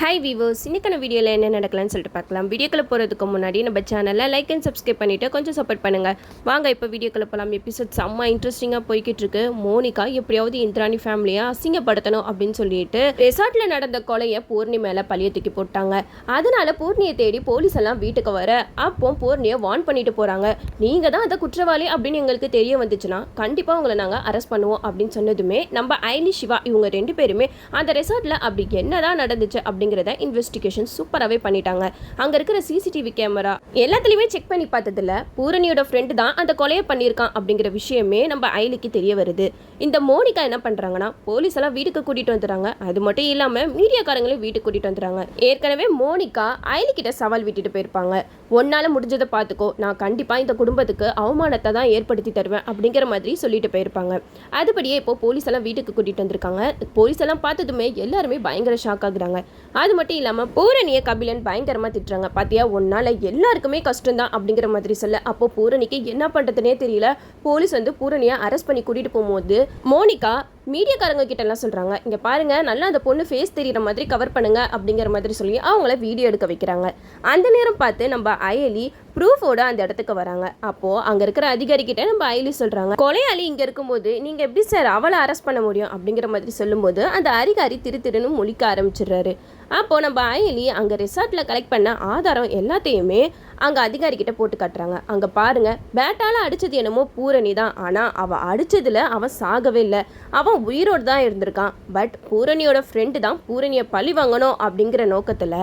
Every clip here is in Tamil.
ஹாய் வீவோஸ் இன்னைக்கான வீடியோவில் என்ன நடக்கலாம்னு சொல்லிட்டு பார்க்கலாம். வீடியோக்களை போகிறதுக்கு முன்னாடி நம்ம சேனலில் லைக் அண்ட் சப்ஸ்கிரைப் பண்ணிவிட்டு கொஞ்சம் சப்போர்ட் பண்ணுங்கள் வாங்க இப்போ வீடியோக்களை போகலாம் எபிசோட் செம்ம இன்ட்ரெஸ்டிங்காக போய்கிட்டு இருக்கு. மோனிகா எப்படியாவது இந்திராணி ஃபேமிலியை அசிங்கப்படுத்தணும் அப்படின்னு சொல்லிட்டு ரெசார்ட்டில் நடந்த கொலையை பூர்ணி மேலே பழிய தூக்கி போட்டாங்க. அதனால பூர்ணியை தேடி போலீஸ் எல்லாம் வீட்டுக்கு வர அப்போ பூர்ணியை வார்ன் பண்ணிட்டு போகிறாங்க நீங்கள் தான் அதை குற்றவாளி அப்படின்னு எங்களுக்கு தெரிய வந்துச்சுன்னா கண்டிப்பாக உங்களை நாங்கள் அரெஸ்ட் பண்ணுவோம் அப்படின்னு சொன்னதுமே நம்ம ஐலி சிவா இவங்க ரெண்டு பேருமே அந்த ரெசார்ட்டில் அப்படி என்னதான் நடந்துச்சு அப்படின்னு அப்படிங்கிறத இன்வெஸ்டிகேஷன் சூப்பராகவே பண்ணிட்டாங்க. அங்கே இருக்கிற சிசிடிவி கேமரா எல்லாத்துலேயுமே செக் பண்ணி பார்த்ததுல பூரணியோட ஃப்ரெண்டு தான் அந்த கொலையை பண்ணியிருக்கான் அப்படிங்கிற விஷயமே நம்ம ஐலிக்கு தெரிய வருது. இந்த மோனிகா என்ன பண்ணுறாங்கன்னா போலீஸ் எல்லாம் வீட்டுக்கு கூட்டிகிட்டு வந்துடுறாங்க. அது மட்டும் இல்லாமல் மீடியாக்காரங்களையும் வீட்டுக்கு கூட்டிகிட்டு வந்துடுறாங்க. ஏற்கனவே மோனிகா ஐலிக்கிட்ட சவால் விட்டுட்டு போயிருப்பாங்க. ஒன்னால் முடிஞ்சதை பார்த்துக்கோ. நான் கண்டிப்பாக இந்த குடும்பத்துக்கு அவமானத்தை தான் ஏற்படுத்தி தருவேன் அப்படிங்கிற மாதிரி சொல்லிட்டு போயிருப்பாங்க. அதுபடியே இப்போ போலீஸ் எல்லாம் வீட்டுக்கு கூட்டிகிட்டு வந்திருக்காங்க. போலீஸ் எல்லாம் பார்த்ததுமே எல்லாருமே பயங்கர ஷாக் ஆகுறாங்க. அது மட்டும் இல்லாமல் பூரணியை கபிலன் பயங்கரமாக திட்டுறாங்க. பார்த்தியா ஒன்னால் எல்லாருக்குமே கஷ்டம் தான் அப்படிங்கிற மாதிரி சொல்ல. அப்போ பூரணிக்கு என்ன பண்ணுறதுனே தெரியல. போலீஸ் வந்து பூரணியை அரெஸ்ட் பண்ணி கூட்டிகிட்டு போகும்போது மோனிகா மீடியாக்காரங்க கிட்ட எல்லாம் சொல்கிறாங்க இங்கே பாருங்க நல்லா அந்த பொண்ணு ஃபேஸ் தெரிகிற மாதிரி கவர் பண்ணுங்க அப்படிங்கிற மாதிரி சொல்லி அவங்கள வீடியோ எடுக்க வைக்கிறாங்க. அந்த நேரம் பார்த்து நம்ம அயலி ப்ரூஃபோட அந்த இடத்துக்கு வராங்க. அப்போது அங்கே இருக்கிற அதிகாரி கிட்ட நம்ம அயலி சொல்கிறாங்க கொலையாளி இங்கே இருக்கும்போது நீங்கள் எப்படி சார் அவளை அரெஸ்ட் பண்ண முடியும்? அப்படிங்கிற மாதிரி சொல்லும்போது அந்த அதிகாரி திரு திருன்னு முழிக்க ஆரம்பிச்சிடுறாரு. அப்போது நம்ம அயலி அங்கே ரிசார்ட்டில் கலெக்ட் பண்ண ஆதாரம் எல்லாத்தையுமே அங்கே அதிகாரிக்கிட்ட போட்டு காட்டுறாங்க. அங்கே பாருங்கள் பேட்டால் அடித்தது என்னமோ பூரணி தான். ஆனால் அவள் அடித்ததில் அவன் சாகவே இல்லை. அவன் உயிரோடு தான் இருந்திருக்கான். பட் பூரணியோட ஃப்ரெண்டு தான் பூரணியை பழி வாங்கணும் அப்படிங்கிற நோக்கத்தில்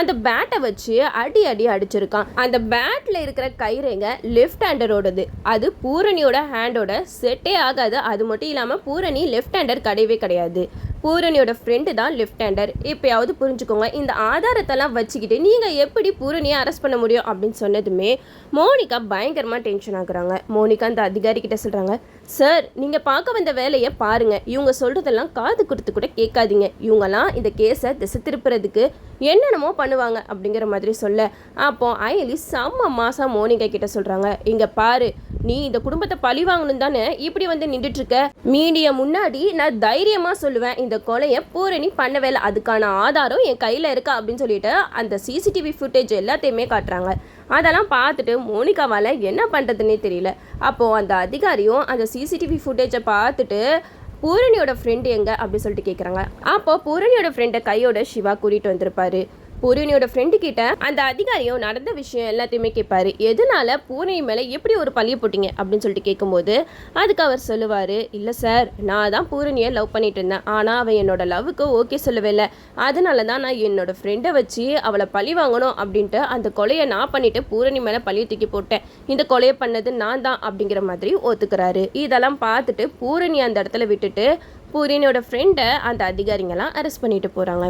அந்த பேட்டை வச்சு அடி அடி அடிச்சிருக்கான். அந்த பேட்டில் இருக்கிற கயிறைங்க லெஃப்ட் ஹேண்டரோடது அது பூரணியோட ஹேண்டோட செட்டே ஆகாது. அது மட்டும் இல்லாமல் பூரணி லெஃப்ட் ஹேண்டர் கிடையவே கிடையாது. பூரணியோட ஃப்ரெண்டு தான் லெஃப்ட் ஹேண்டர் இப்போயாவது புரிஞ்சுக்கோங்க இந்த ஆதாரத்தெல்லாம் வச்சுக்கிட்டு நீங்கள் எப்படி பூரணியை அரெஸ்ட் பண்ண முடியும் அப்படின்னு சொன்னதுமே மோனிகா பயங்கரமாக டென்ஷன் ஆகுறாங்க. மோனிகா அந்த அதிகாரிக்கிட்ட சொல்கிறாங்க சார் நீங்கள் பார்க்க வந்த வேலையை பாருங்கள் இவங்க சொல்கிறதெல்லாம் காது கொடுத்து கூட கேட்காதீங்க. இவங்கெல்லாம் இந்த கேஸை திசை திருப்புறதுக்கு என்னென்னமோ பண்ணுவாங்க அப்படிங்கிற மாதிரி சொல்ல. அப்போ அயலி செம்ம மாதம் மோனிகா கிட்ட சொல்கிறாங்க இங்கே பாரு நீ இந்த குடும்பத்தை பழி வாங்கணும் தானே? இப்படி வந்து நின்றுட்டுருக்க. மீடியா முன்னாடி நான் தைரியமாக சொல்லுவேன். இந்த கொலையை பூரணி பண்ணவே இல்லை அதுக்கான ஆதாரம் என் கையில் இருக்கா அப்படின்னு சொல்லிட்டு அந்த சிசிடிவி ஃபுட்டேஜ் எல்லாத்தையுமே காட்டுறாங்க. அதெல்லாம் பார்த்துட்டு மோனிகாவால் என்ன பண்ணுறதுன்னே தெரியல. அப்போது அந்த அதிகாரியும் அந்த சிசிடிவி ஃபுட்டேஜை பார்த்துட்டு பூரணியோட ஃப்ரெண்டு எங்கே? அப்படின்னு சொல்லிட்டு கேட்குறாங்க அப்போ பூரணியோட ஃப்ரெண்டை கையோட சிவா கூட்டிகிட்டு வந்திருப்பாரு. பூரணியோட ஃப்ரெண்டு கிட்ட அந்த அதிகாரியும் நடந்த விஷயம் எல்லாத்தையுமே கேட்பாரு எதனால பூரணி மேலே எப்படி ஒரு பழிய போட்டீங்க? அப்படின்னு சொல்லிட்டு கேட்கும்போது அதுக்கு அவர் சொல்லுவார் இல்லை சார் நான் தான் பூரணியை லவ் பண்ணிட்டு இருந்தேன். ஆனால் அவன் என்னோட லவ்வுக்கு ஓகே சொல்லவே இல்லை. அதனால தான் நான் என்னோட ஃப்ரெண்டை வச்சு அவளை பழி வாங்கணும் அப்படின்ட்டு அந்த கொலையை நான் பண்ணிட்டு பூரணி மேலே பழிய தூக்கி போட்டேன். இந்த கொலையை பண்ணது நான் தான் அப்படிங்கிற மாதிரி ஒத்துக்கிறாரு. இதெல்லாம் பார்த்துட்டு பூரணி அந்த இடத்துல விட்டுட்டு பூரினோட ஃப்ரெண்டை அந்த அதிகாரிங்கெல்லாம் அரெஸ்ட் பண்ணிட்டு போகிறாங்க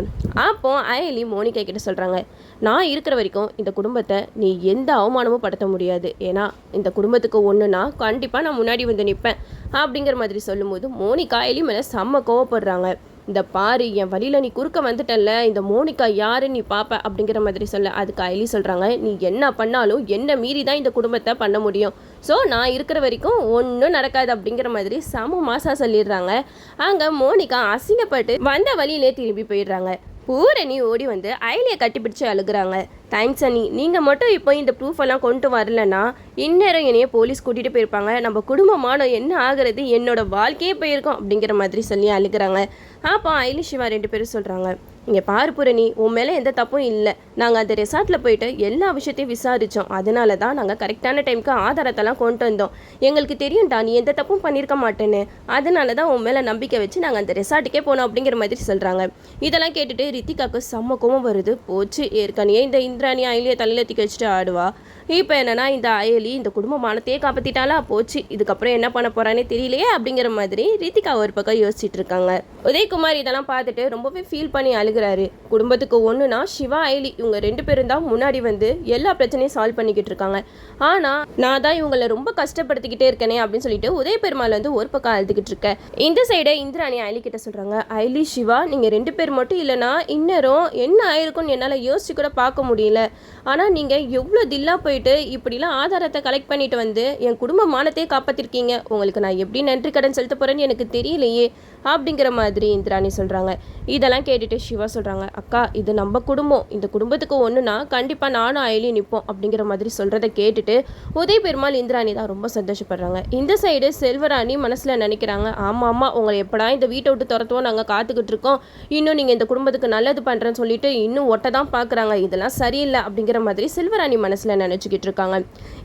அப்போ அயலி மோனிகா கிட்ட சொல்கிறாங்க நான் இருக்கிற வரைக்கும் இந்த குடும்பத்தை நீ எந்த அவமானமும் படுத்த முடியாது. ஏன்னா இந்த குடும்பத்துக்கு ஒன்றுனா கண்டிப்பாக நான் முன்னாடி வந்து நிற்பேன் அப்படிங்கிற மாதிரி சொல்லும்போது மோனிகா எலி மேலே செம்ம கோவப்படுறாங்க. இந்த பாரு என் வழியில் நீ குறுக்க வந்துட்டல்ல இந்த மோனிகா யாரு நீ பார்ப்ப அப்படிங்கிற மாதிரி சொல்ல. அதுக்கு அயலி சொல்கிறாங்க நீ என்ன பண்ணாலும் என்ன மீறி தான் இந்த குடும்பத்தை பண்ண முடியும். ஸோ நான் இருக்கிற வரைக்கும் ஒன்றும் நடக்காது அப்படிங்கிற மாதிரி சம மாசா சொல்லிடுறாங்க. அங்கே மோனிகா அசிங்கப்பட்டு வந்த வழியிலே திரும்பி போயிடுறாங்க. பூரணி ஓடி வந்து அயலியை கட்டிப்பிடிச்சு அழுகுறாங்க. தேங்க்ஸ் அண்ணி. நீங்கள் மட்டும் இப்போ இந்த ப்ரூஃப் எல்லாம் கொண்டு வரலன்னா இந்நேரம் என்னைய போலீஸ் கூட்டிகிட்டு போயிருப்பாங்க. நம்ம குடும்பமான என்ன ஆகிறது? என்னோட வாழ்க்கையே போயிருக்கோம் அப்படிங்கிற மாதிரி சொல்லி அழுகுறாங்க. அப்போ அயலி சிவா ரெண்டு பேரும் சொல்கிறாங்க இங்கே பாரு பூரணி உன் மேலே எந்த தப்பும் இல்லை. நாங்கள் அந்த ரெசார்ட்டில் போயிட்டு எல்லா விஷயத்தையும் விசாரித்தோம் அதனால தான் நாங்கள் கரெக்டான டைமுக்கு ஆதாரத்தெல்லாம் கொண்டு வந்தோம். எங்களுக்கு தெரியும்டா நீ எந்த தப்பும் பண்ணியிருக்க மாட்டேன்னு. அதனால தான் உன் மேலே நம்பிக்கை வச்சு நாங்கள் அந்த ரெசார்ட்டுக்கே போனோம் அப்படிங்கிற மாதிரி சொல்கிறாங்க இதெல்லாம் கேட்டுட்டு ரித்திகாக்கு செம்ம கோவம் வருது. போச்சு. ஏற்கனவே இந்த இந்திராணி அயலியை தலையில் தூக்கி வச்சுட்டு ஆடுவா. இப்போ என்னன்னா இந்த அயலி இந்த குடும்ப மானத்தையே காப்பாற்றிட்டாலா போச்சு. இதுக்கப்புறம் என்ன பண்ண போகிறானே தெரியலையே அப்படிங்கிற மாதிரி ரித்திகா ஒரு பக்கம் யோசிச்சுட்டு இருக்காங்க. உதயகுமார் இதெல்லாம் பார்த்துட்டு ரொம்பவே ஃபீல் பண்ணி அணுகிறாரு குடும்பத்துக்கு ஒன்றுனா சிவா அயலி இவங்க ரெண்டு பேரும் தான் முன்னாடி வந்து எல்லா பிரச்சனையும் சால்வ் பண்ணிக்கிட்டு இருக்காங்க. ஆனால் நான் தான் இவங்களை ரொம்ப கஷ்டப்படுத்திக்கிட்டே இருக்கேனே அப்படின்னு சொல்லிட்டு உதய பெருமாள் வந்து ஒரு பக்கம் அழுதுகிட்டு இருக்கேன் இந்த சைடை இந்திராணி அயலி கிட்ட சொல்கிறாங்க அயலி சிவா நீங்கள் ரெண்டு பேர் மட்டும் இல்லைனா இன்னரும் என்ன ஆயிருக்கும்னு என்னால் யோசிச்சு கூட பார்க்க முடியல. ஆனால் நீங்கள் எவ்வளோ தில்லா போயிட்டு இப்படிலாம் ஆதாரத்தை கலெக்ட் பண்ணிட்டு வந்து என் குடும்ப மானத்தையே காப்பாற்றிருக்கீங்க உங்களுக்கு நான் எப்படி நன்றி கடன் செலுத்த போகிறேன்னு எனக்கு தெரியலையே அப்படிங்கிற மாதிரி இந்திராணி சொல்கிறாங்க இதெல்லாம் கேட்டுட்டு சிவா சொல்கிறாங்க அக்கா இது நம்ம குடும்பம். இந்த குடும்பத்துக்கு ஒன்றுனா கண்டிப்பாக நானும் அயலியும் நிற்போம் அப்படிங்கிற மாதிரி சொல்கிறத கேட்டுட்டு உதய பெருமாள் இந்திராணி தான் ரொம்ப சந்தோஷப்படுறாங்க. இந்த சைடு செல்வராணி மனசில் நினைக்கிறாங்க ஆமாம் ஆமாம் உங்களை எப்படா இந்த வீட்டை விட்டு துரத்துவோம். நாங்கள் காத்துக்கிட்டு இருக்கோம். இன்னும் நீங்கள் இந்த குடும்பத்துக்கு நல்லது பண்ணுறேன்னு சொல்லிட்டு இன்னும் ஒட்ட தான் பார்க்குறாங்க இதெல்லாம் சரியில்லை அப்படிங்கிற மாதிரி செல்வராணி மனசில் நினச்சிக்கிட்டு இருக்காங்க.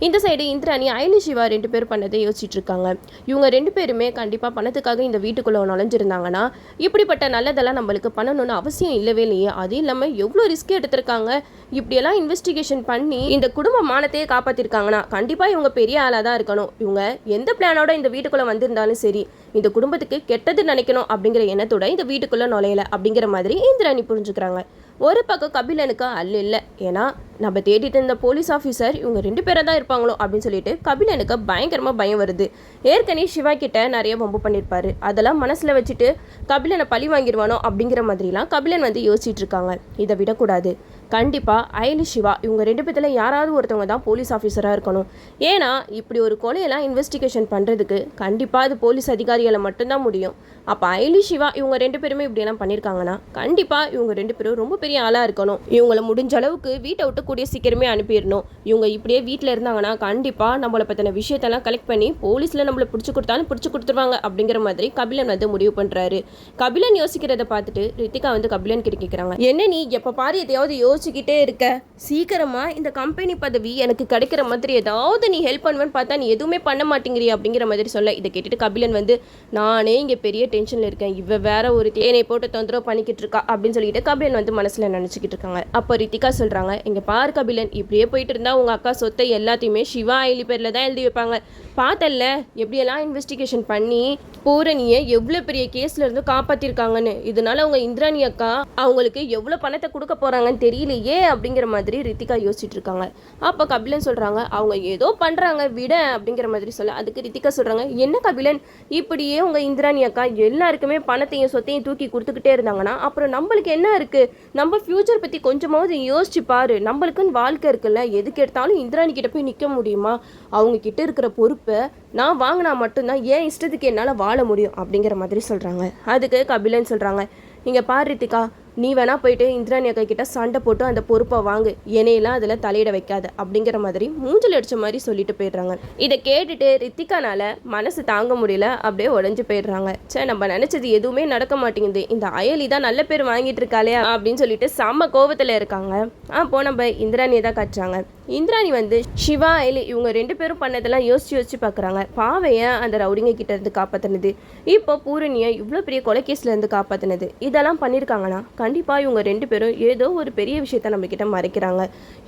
இந்த சைடு இந்திராணி அயலி சிவா ரெண்டு பேர் பண்ணதை யோசிச்சுட்டு இருக்காங்க. இவங்க ரெண்டு பேருமே கண்டிப்பாக பணத்துக்காக இந்த வீட்டுக்குள்ளே நுழைஞ்சிருந்தாங்கன்னா இப்படிப்பட்ட நல்லதெல்லாம் நம்மளுக்கு பண்ணணும்னு அவசியம் இல்லவே இல்லையே. அதுவும் இல்லாமல் எவ்வளோ ரிஸ்க் எடுத்திருக்காங்க? இப்படியெல்லாம் இன்வெஸ்டிகேஷன் பண்ணி இந்த குடும்ப மானத்தையே காப்பாற்றிருக்காங்கன்னா கண்டிப்பாக இவங்க பெரிய ஆளாக தான் இருக்கணும். இவங்க எந்த பிளானோட இந்த வீட்டுக்குள்ளே வந்திருந்தாலும் சரி இந்த குடும்பத்துக்கு கெட்டது நினைக்கணும் அப்படிங்கிற எண்ணத்தோட இந்த வீட்டுக்குள்ளே நுழையல அப்படிங்கிற மாதிரி இந்திராணி புரிஞ்சுக்கிறாங்க. ஒரு பக்கம் கபிலனுக்கு அல்ல இல்லை. ஏன்னா நம்ம தேடிட்டு இருந்த போலீஸ் ஆஃபீஸர் இவங்க ரெண்டு பேரை தான் இருப்பாங்களோ அப்படின்னு சொல்லிட்டு கபிலனுக்கு பயங்கரமாக பயம் வருது. ஏற்கனவே சிவா கிட்ட நிறைய வம்பு பண்ணியிருப்பாரு அதெல்லாம் மனசில் வச்சுட்டு கபிலனை பழி வாங்கிடுவானோ அப்படிங்கிற மாதிரிலாம் கபிலன் வந்து யோசிச்சுட்டு இருக்காங்க. இதை விடக்கூடாது. கண்டிப்பாக அயலி சிவா இவங்க ரெண்டு பேர்த்தில் யாராவது ஒருத்தவங்க தான் போலீஸ் ஆஃபீஸராக இருக்கணும். ஏன்னா இப்படி ஒரு கொலையெல்லாம் இன்வெஸ்டிகேஷன் பண்ணுறதுக்கு கண்டிப்பாக அது போலீஸ் அதிகாரிகளை மட்டும்தான் முடியும். அப்போ அயலி சிவா இவங்க ரெண்டு பேருமே இப்படியெல்லாம் பண்ணியிருக்காங்கன்னா கண்டிப்பாக இவங்க ரெண்டு பேரும் ரொம்ப பெரிய ஆளாக இருக்கணும். இவங்கள முடிஞ்ச அளவுக்கு வீட்டை விட்டு கூடிய சீக்கிரமே அனுப்பிடணும். இவங்க இப்படியே வீட்டில் இருந்தாங்கன்னா கண்டிப்பாக நம்மளை பற்றின விஷயத்தெல்லாம் கலெக்ட் பண்ணி போலீஸில் நம்மளை பிடிச்சி கொடுத்தாலும் பிடிச்சி கொடுத்துருவாங்க அப்படிங்கிற மாதிரி கபிலன் வந்து முடிவு பண்ணுறாரு கபிலன் யோசிக்கிறத பார்த்துட்டு ரித்திகா வந்து கபிலன் கிட்ட கேட்குறாங்க என்ன நீ எப்போ பாரு எதையாவது யோசிச்சுக்கிட்டே இருக்க. சீக்கிரமாக இந்த கம்பெனி பதவி எனக்கு கிடைக்கிற மாதிரி ஏதாவது நீ ஹெல்ப் பண்ணுவேன்னு பார்த்தா நீ எதுவுமே பண்ண மாட்டேங்கிறிய அப்படிங்கிற மாதிரி சொல்ல. இதை கேட்டுட்டு கபிலன் வந்து நானே இங்கே பெரிய டென்ஷனில் இருக்கேன். இவ வேற ஒரு தேனை போட்டு தொந்தரவு பண்ணிக்கிட்டு இருக்கா அப்படின்னு சொல்லிட்டு கபிலன் வந்து மனசில் நினச்சிக்கிட்டு இருக்காங்க. அப்போ ரித்திகா சொல்கிறாங்க இங்கே பார் கபிலன் இப்படியே போயிட்டு இருந்தா உங்கள் அக்கா சொத்தை எல்லாத்தையுமே சிவா ஐலி பேரில் தான் எழுதி வைப்பாங்க. பார்த்தல்ல எப்படியெல்லாம் இன்வெஸ்டிகேஷன் பண்ணி பூரணியை எவ்வளோ பெரிய கேஸ்ல இருந்து காப்பாற்றிருக்காங்கன்னு இதனால அவங்க இந்திராணி அக்கா அவங்களுக்கு எவ்வளோ பணத்தை கொடுக்க போகிறாங்கன்னு தெரியல. தெரியலையே அப்படிங்கிற மாதிரி ரித்திகா யோசிச்சுட்டு இருக்காங்க. அப்போ கபிலன் சொல்கிறாங்க அவங்க ஏதோ பண்ணுறாங்க விட அப்படிங்கிற மாதிரி சொல்ல அதுக்கு ரித்திகா சொல்கிறாங்க என்ன கபிலன்? இப்படியே உங்கள் இந்திராணி அக்கா எல்லாருக்குமே பணத்தையும் சொத்தையும் தூக்கி கொடுத்துக்கிட்டே இருந்தாங்கன்னா அப்புறம் நம்மளுக்கு என்ன இருக்குது நம்ம ஃப்யூச்சர் பற்றி கொஞ்சமாவது யோசிச்சு பாரு. நம்மளுக்குன்னு வாழ்க்கை இருக்குல்ல எதுக்கு எடுத்தாலும் இந்திராணி கிட்ட போய் நிற்க முடியுமா? அவங்க கிட்ட இருக்கிற பொறுப்பை நான் வாங்கினா மட்டும்தான் ஏன் இஷ்டத்துக்கு என்னால் வாழ முடியும் அப்படிங்கிற மாதிரி சொல்கிறாங்க அதுக்கு கபிலன் சொல்கிறாங்க இங்கே பாரு ரித்திகா நீ வேணா போயிட்டு இந்திராணி அக்கா கிட்ட சண்டை போட்டு அந்த பொறுப்பை வாங்கு. என்னையெல்லாம் அதில் தலையிட வைக்காத. அப்படிங்கிற மாதிரி மூஞ்சில் அடிச்ச மாதிரி சொல்லிட்டு போயிடுறாங்க. இதை கேட்டுட்டு ரித்திகானால மனசு தாங்க முடியல. அப்படியே உடஞ்சு போயிடுறாங்க. சே நம்ம நினச்சது எதுவுமே நடக்க மாட்டேங்குது. இந்த அயலி தான் நல்ல பேர் வாங்கிட்டு இருக்காளே அப்படின்னு சொல்லிட்டு செம்ம கோவத்தில் இருக்காங்க. அப்போ நம்ம இந்திராணியை தான் காட்டுறாங்க. இந்திராணி வந்து சிவா அயலி இவங்க ரெண்டு பேரும் பண்ணதெல்லாம் யோசிச்சு யோசிச்சு பார்க்குறாங்க பாவைய அந்த ரவுடிங்க கிட்ட இருந்து காப்பாற்றினது இப்போ பூரணியை இவ்வளோ பெரிய கொலைகேஸ்ல இருந்து காப்பாற்றினது இதெல்லாம் பண்ணியிருக்காங்கன்னா கண்டிப்பாக இவங்க ரெண்டு பேரும் ஏதோ ஒரு பெரிய விஷயத்த நம்ம மறைக்கிறாங்க.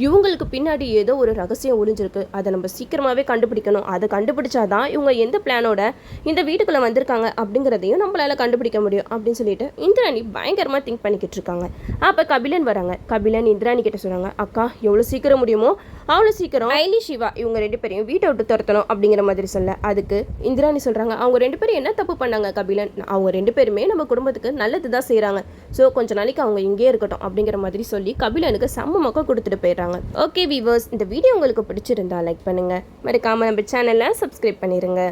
இவங்களுக்கு பின்னாடி ஏதோ ஒரு ரகசியம் ஒளிஞ்சிருக்கு. அதை நம்ம சீக்கிரமாகவே கண்டுபிடிக்கணும். அதை கண்டுபிடிச்சாதான் இவங்க எந்த பிளானோட இந்த வீட்டுக்குள்ளே வந்திருக்காங்க அப்படிங்கிறதையும் நம்மளால் கண்டுபிடிக்க முடியும் அப்படின்னு சொல்லிட்டு இந்திராணி பயங்கரமாக திங்க் பண்ணிக்கிட்டு இருக்காங்க. அப்போ கபிலன் வராங்க. கபிலன் இந்திராணி கிட்ட சொன்னாங்க அக்கா எவ்வளோ சீக்கிரம் முடியுமோ அவ்வளோ சீக்கிரம் ஐலி சிவா இவங்க ரெண்டு பேரையும் வீட்டை விட்டு துரத்தணும் அப்படிங்கிற மாதிரி சொல்ல. அதுக்கு இந்திராணி சொல்கிறாங்க அவங்க ரெண்டு பேரும் என்ன தப்பு பண்ணாங்க கபிலன்? அவங்க ரெண்டு பேருமே நம்ம குடும்பத்துக்கு நல்லது தான் செய்கிறாங்க ஸோ கொஞ்ச நாளைக்கு அவங்க இங்கேயே இருக்கட்டும் அப்படிங்கிற மாதிரி சொல்லி கபிலனுக்கு செம்ம மொக்க கொடுத்துட்டு போயிடுறாங்க. ஓகே வீவர்ஸ் இந்த வீடியோ உங்களுக்கு பிடிச்சிருந்தா லைக் பண்ணுங்கள் மறக்காமல் நம்ம சேனலை சப்ஸ்கிரைப் பண்ணிடுங்க